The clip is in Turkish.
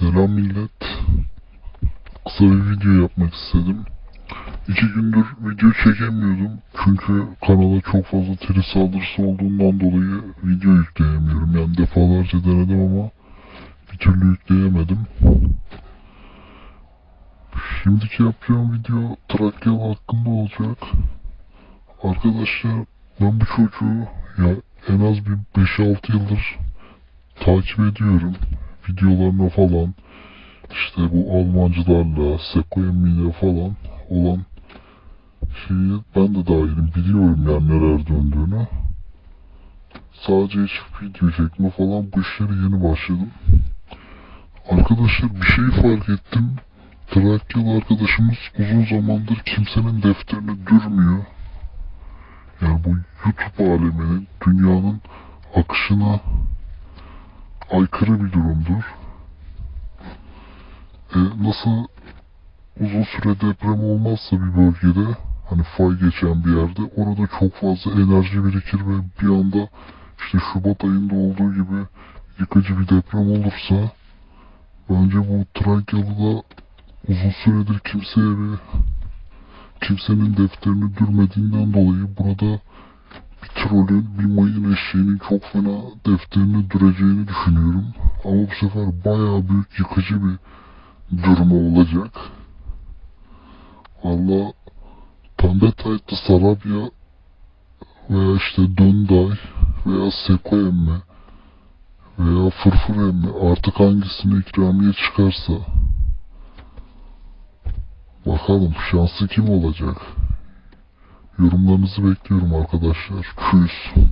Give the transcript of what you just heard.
Selam millet. Kısa bir video yapmak istedim. İki gündür video çekemiyordum. Çünkü kanala çok fazla teri saldırısı olduğundan dolayı video yükleyemiyorum. Yani defalarca denedim ama bir türlü yükleyemedim. Şimdiki yapacağım video Trakyalı hakkında olacak. Arkadaşlar ben bu çocuğu ya en az bir 5-6 yıldır takip ediyorum. Videolarına falan işte bu Almancılarla, Sekoemi'yle falan olan şeyi ben de dahilim biliyorum yani neler döndüğünü. Sadece hiç video çekme falan bu işlere yeni başladım. Arkadaşlar bir şey fark ettim. Trakyalı arkadaşımız uzun zamandır kimsenin defterini dürmüyor. Yani bu YouTube aleminin, dünyanın akışına aykırı bir durumdur. E, nasıl uzun süre deprem olmazsa bir bölgede hani fay geçen bir yerde orada çok fazla enerji birikir ve bir anda işte Şubat ayında olduğu gibi yıkıcı bir deprem olursa bence bu Trakyalı'da uzun süredir kimseye bir kimsenin defterini dürmediğinden dolayı burada trolün, bir mayın eşeğinin çok fena defterini düreceğini düşünüyorum. Ama bu sefer bayağı büyük yıkıcı bir durumu olacak. Valla Pembe Taytlı Sarabya veya işte Dönday veya Seko emme veya Fırfır emme artık hangisine ikramiye çıkarsa bakalım şanslı kim olacak? Yorumlarınızı bekliyorum arkadaşlar. Küs.